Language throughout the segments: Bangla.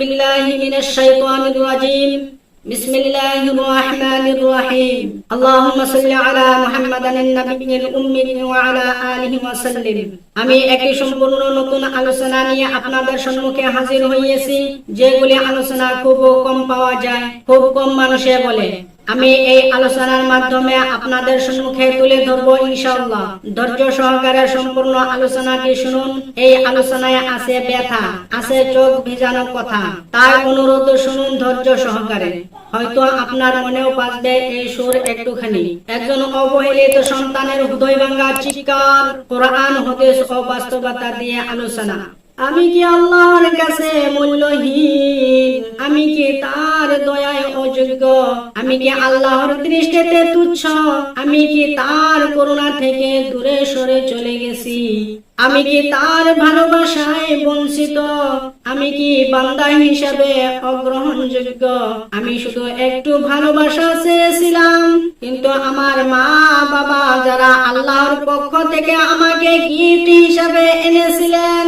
بالله من الشيطان الرجيم بسم الله الرحمن الرحيم اللهم صل على محمد النبي الأمي وعلى آله وسلم আমি একটি সম্পূর্ণ নতুন আলোচনা নিয়ে আপনাদের সম্মুখে হাজির হইয়েছি যেগুলি আলোচনা খুব কম পাওয়া যায় খুব কম মানুষে বলে আমি এই আলোচনার মাধ্যমে আপনাদের সম্মুখে তুলে ধরব ইনশাআল্লাহ। ধৈর্য সহকারে সম্পূর্ণ আলোচনাটি শুনুন। এই আলোচনায় আছে ব্যথা, আছে চোখ ভিজানো কথা। তাই অনুরোধ শুনুন ধৈর্য সহকারে। হয়তো আপনার মনেও বাজবে এই সুর একটুখানি। একজন অবহেলিত সন্তানের হৃদয় ভাঙ্গা চিৎকার, কোরআন, হদিস ও বাস্তবতা দিয়ে আলোচনা। আমি কি আল্লাহর কাছে মূল্যহীন? আমি কি তার দয়ায় অযোগ্য? আমি কি আল্লাহর দৃষ্টিতে তুচ্ছ? আমি কি তার করুণা থেকে দূরে সরে চলে গেছি? আমি কি তার ভালোবাসায় বঞ্চিত? আমি কি বান্দা হিসাবে অগ্রহণযোগ্য? আমি শুধু একটু ভালোবাসা চেয়েছিলাম, কিন্তু আমার মা বাবা যারা আল্লাহর পক্ষ থেকে আমাকে গিফট হিসাবে এনেছিলেন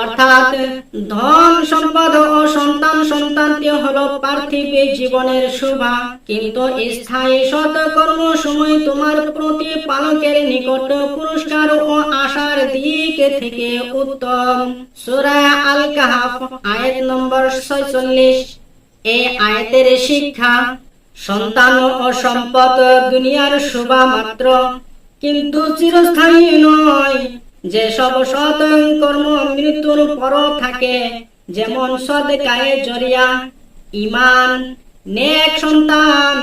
অর্থাৎ ধন সম্পদ ও সন্তান সন্তানটি হলো পার্থিব জীবনের শোভা। কিন্তু স্থায়ী সৎ কর্ম সময় তোমার প্রতি পালকের নিকট পুরস্কার ও আশার দিক থেকে উত্তম। সূরা আল কাহাফ নম্বর 46 এই আয়াতের শিক্ষা, সন্তান ও সম্পদ দুনিয়ার শোভা মাত্র, কিন্তু চিরস্থায়ী নয়। যে সব সৎ কর্ম মৃত্যুর পর থাকে যেমন সদকায়ে জরিয়া ইমান নেক সন্তান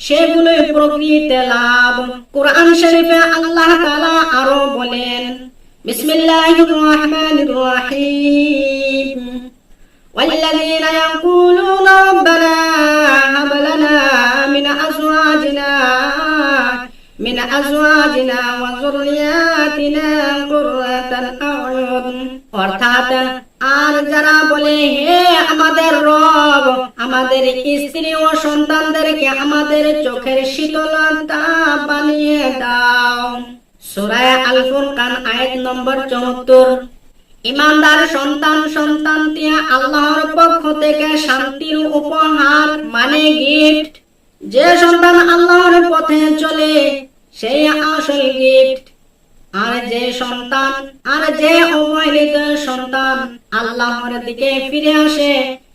সেগুলোই প্রকৃত লাভ কোরআন শরীফে আল্লাহ তাআলা আরো বলেন বিসমিল্লাহির রহমানির রহিম والذين يقولون ربنا من أزواجنا وذرياتنا قرة أعين অর্থাৎ আর যারা বলে হে আমাদের রব আমাদের স্ত্রী ও সন্তানদেরকে আমাদের চোখের শীতলতা বানিয়ে দাও সূরা আল ফুরকান আয়াত নম্বর 74 ইমানদার সন্তান সন্তানটি আল্লাহর পক্ষ থেকে শান্তির উপহার মানে গিফট যে সন্তান আল্লাহর পথে চলে সেই আসল গিফট আর যে সন্তান, আর যে অবহেলিত সন্তান আল্লাহর দিকে ফিরে আসে,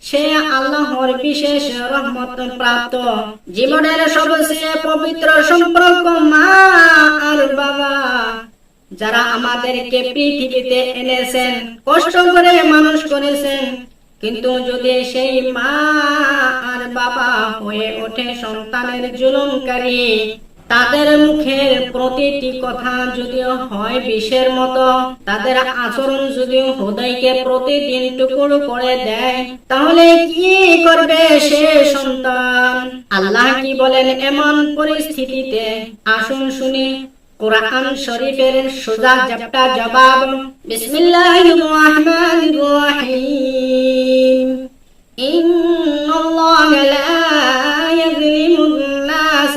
সে আল্লাহর বিশেষ রহমত প্রাপ্ত। জীবনের সবচেয়ে পবিত্র সম্পর্ক মা আর বাবা। যারা আমাদেরকে পৃথিবীতে এনেছেন, কষ্ট করে মানুষ করেছেন, কিন্তু যদি সেই মা আর বাবা হয়ে ওঠে সন্তানের জুলুমকারী তাদের মুখের প্রতিটি কথা যদিও হয় বিষের মতো, তাদের আচরণ যদি হোদাইকে প্রতিদিন টুকরো করে দেয়, তাহলে কি করবে সে সন্তান? আল্লাহ কি বলেন এমন পরিস্থিতিতে? আসুন শুনি, কোরআন শরীফের সোজা জপটা জবাব বিসমিল্লাহ ইন্নাল্লাহা লা ইয়াযলিমু আন-নাস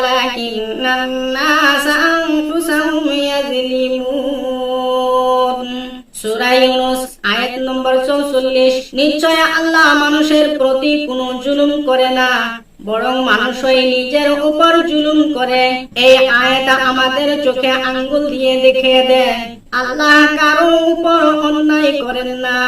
ولكن الناس أنفسهم يظلمون সূরা ইউনূস আয়াত নম্বর 44 নিশ্চয় আল্লাহ মানুষের প্রতি কোনো জুলুম করে না বরং মানুষই নিজের উপর জুলুম করে এই আয়াত আমাদের চোখে আঙ্গুল দিয়ে দেখিয়ে দেয় আল্লাহ কারো উপর অন্যায় করেন না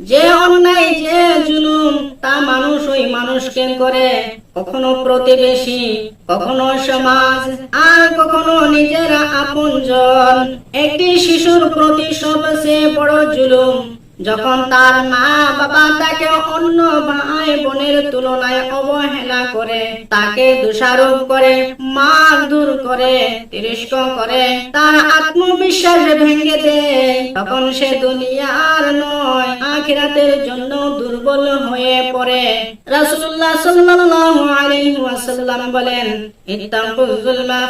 যে অন্যায়, যে জুলুম, তা মানুষ ওই মানুষকে করে। কখনো প্রতিবেশী, কখনো সমাজ, আর কখনো নিজেরা আপনজন। একটি শিশুর প্রতি সবচেয়ে বড় জুলুম। যখন তার মা বাবা তাকে অন্য ভাই বোনের তুলনায় অবহেলা করে, তাকে দোষারোপ করে, মার দূর করে তিরস্কার করে, তার আত্মবিশ্বাস ভেঙে দেয়, তখন সে দুনিয়ার নয়, আখিরাতের জন্য দুর্বল হয়ে পড়ে। রাসূলুল্লাহ সাল্লাল্লাহু আলাইহি ওয়াসাল্লাম বলেন ইত্তাকুল যুলমা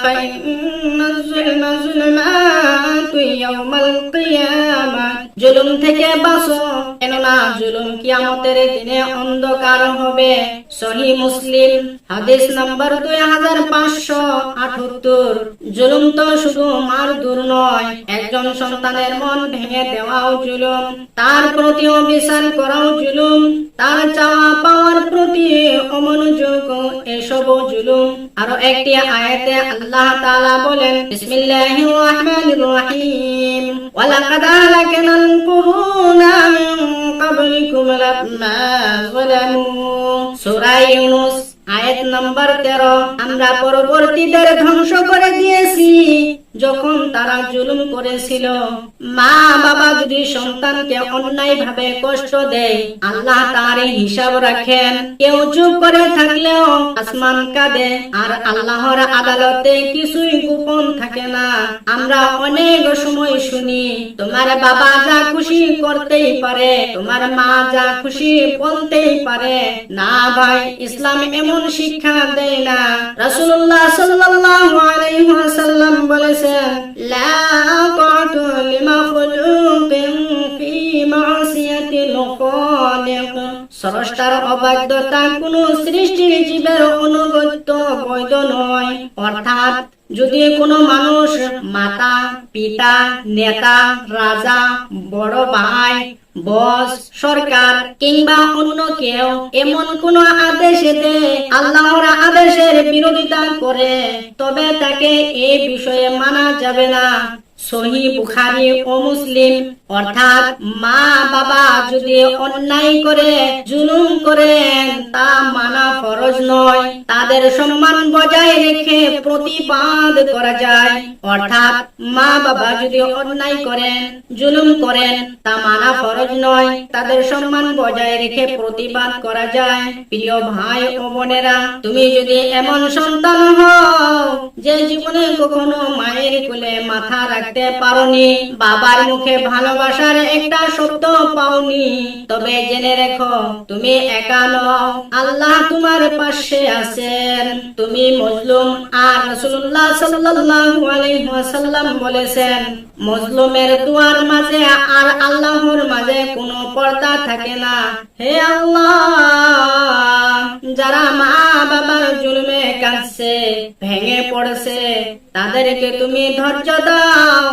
যুলমা যুলমাতু ইয়াউমাল কিয়ামাহ জুলুম থেকে বাঁচো কেননা জুলুম কিয়ামতের দিনে অন্ধকার হবে। সহি মুসলিম, হাদিস নাম্বার দুই হাজার পাঁচশো জুলুম তো শুধু মার দূর নয়, একজন সন্তানের মন ভেঙে দেওয়াও জুলুম। তার প্রতি অবিচার করাও জুলুম। তার চাওয়া পাওয়ার প্রতি অমনোযোগ এসবও জুলুম। আরও একটি আল্লাহ তাআলা বলেন, বিসমিল্লাহির রহমানির রহিম। ওয়ালাকাদ আহলাকনাল কুরুনা ক্বাবলিকুম লাম্মা যালামু সূরা ইউনূস আয়াত নাম্বার 13 আমরা পরবর্তীদের ধ্বংস করে দিয়েছি যখন তারা জুলুম করেছিল। মা বাবা যদি সন্তানকে অন্যায় ভাবে কষ্ট দেয়, আল্লাহ তার হিসাব রাখেন। কেউ চুপ করে থাকলেও আসমান কাঁদে, আর আল্লাহর আদালতে কিছুই গোপন থাকে না। আমরা অনেক সময় শুনি, তোমার বাবা যা খুশি করতেই পারে, তোমার মা যা খুশি বলতেই পারে। না ভাই, ইসলাম এমন শিক্ষা দেয় না। রাসূলুল্লাহ ওয়াসাল্লাম বলেছেন, লা স্রষ্টার অবাধ্যতা কোন সৃষ্টির জীবের অনুগত্য বৈধ নয়। অর্থাৎ যদি কোনো মানুষ মাতা, পিতা, নেতা, রাজা, বড় ভাই, বস, সরকার কিংবা অন্য কেউ এমন কোন আদেশ আল্লাহর আদেশের বিরোধিতা করে, তবে তাকে এই বিষয়ে মানা যাবে না। সহি বুখারি ও মুসলিম, অর্থাৎ মা বাবা যদি অন্যায় করে, জুলুম করেন তা মানা ফরজ নয়। তাদের সম্মান বজায় রেখে প্রতিবাদ করা যায়। অর্থাৎ মা বাবা যদি অন্যায় করেন, জুলুম করেন, তা মানা ফরজ নয়। তাদের সম্মান বজায় রেখে প্রতিবাদ করা যায়। প্রিয় ভাই ও বোনেরা, তুমি যদি এমন সন্তান হও, যে জীবনে কখনো মায়ের কোলে মাথা রাখতে পারোনি। বাবার মুখে ভালোবাসার একটা শব্দ পাওনি। তবে জেনে রেখো, তুমি একা নও। আল্লাহ তোমার পাশে আছেন। তুমি মজলুম। আর রাসূলুল্লাহ সাল্লাল্লাহু আলাইহি ওয়াসাল্লাম বলেছেন, মজলুমের দুয়ার মাঝে আর আল্লাহর মাঝে কোনো পর্দা থাকে না। হে আল্লাহ! যারা মা বাবার জুলুমে কাঁদছে, ভেঙে পড়ছে, তাদেরকে তুমি ধৈর্য দাও,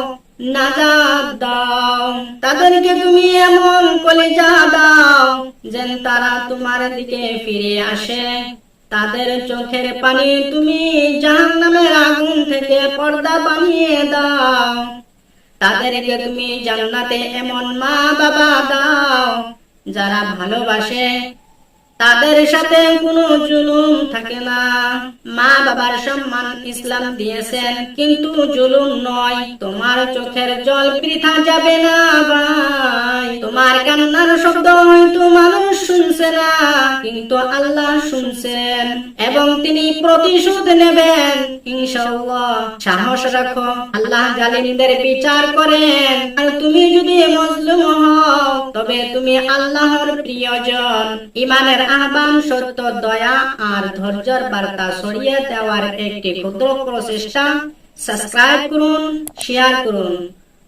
নাজাত দাও। তাদেরকে তুমি এমন কলিজা দাও যেন তারা তোমার দিকে ফিরে আসে। তাদের চোখের পানি তুমি জাহান্নামের আগুন থেকে পর্দা বানিয়ে দাও। তাদেরকে তুমি জান্নাতে এমন মা বাবা দাও যারা ভালোবাসে তাদের সাথে কোনো জুলুম থাকে না। মা বাবার সম্মান ইসলাম দিয়েছেন, কিন্তু জুলুম নয়। তোমার চোখের জল বৃথা যাবে না ভাই। তোমার কান্নার শব্দ হয়তো মানুষ শুনছে না, কিন্তু আল্লাহ শুনছেন এবং তিনি প্রতিশোধ নেবেন। ইনশাআল্লাহ, সাহস রাখো, আল্লাহ জালিমদের বিচার করেন। আর তুমি যদি মজলুম হও, তবে তুমি আল্লাহর প্রিয়জন। ইমানের আহ্বান সত্য, দয়া আর ধৈর্যের বার্তা ছড়িয়ে দেওয়ার একটি ক্ষুদ্র প্রচেষ্টা সাবস্ক্রাইব করুন শেয়ার করুন।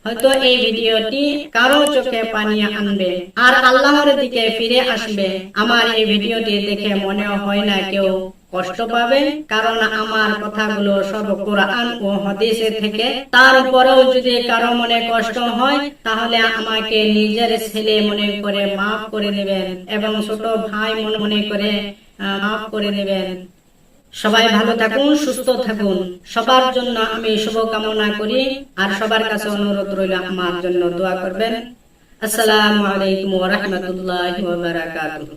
হয়তো এই ভিডিওটি কারও চোখে পানি আনবে আর আল্লাহর দিকে ফিরে আসবে। আমার এই ভিডিওটি দেখে মনে হয় না কেউ। কষ্ট পাবে কারণ আমার কথাগুলো সব কোরআন ও হাদিসে থেকে। তারপরেও যদি কারও মনে কষ্ট হয়, তাহলে আমাকে নিজের ছেলে মনে করে মাফ করে দেবেন এবং ছোট ভাই মনে মনে করে মাফ করে দেবেন। সবাই ভালো থাকুন, সুস্থ থাকুন। সবার জন্য আমি শুভ কামনা করি আর সবার কাছে অনুরোধ রইল আমার জন্য দোয়া করবেন। আসসালামু আলাইকুম ওয়া রাহমাতুল্লাহি ওয়া বারাকাতুহু।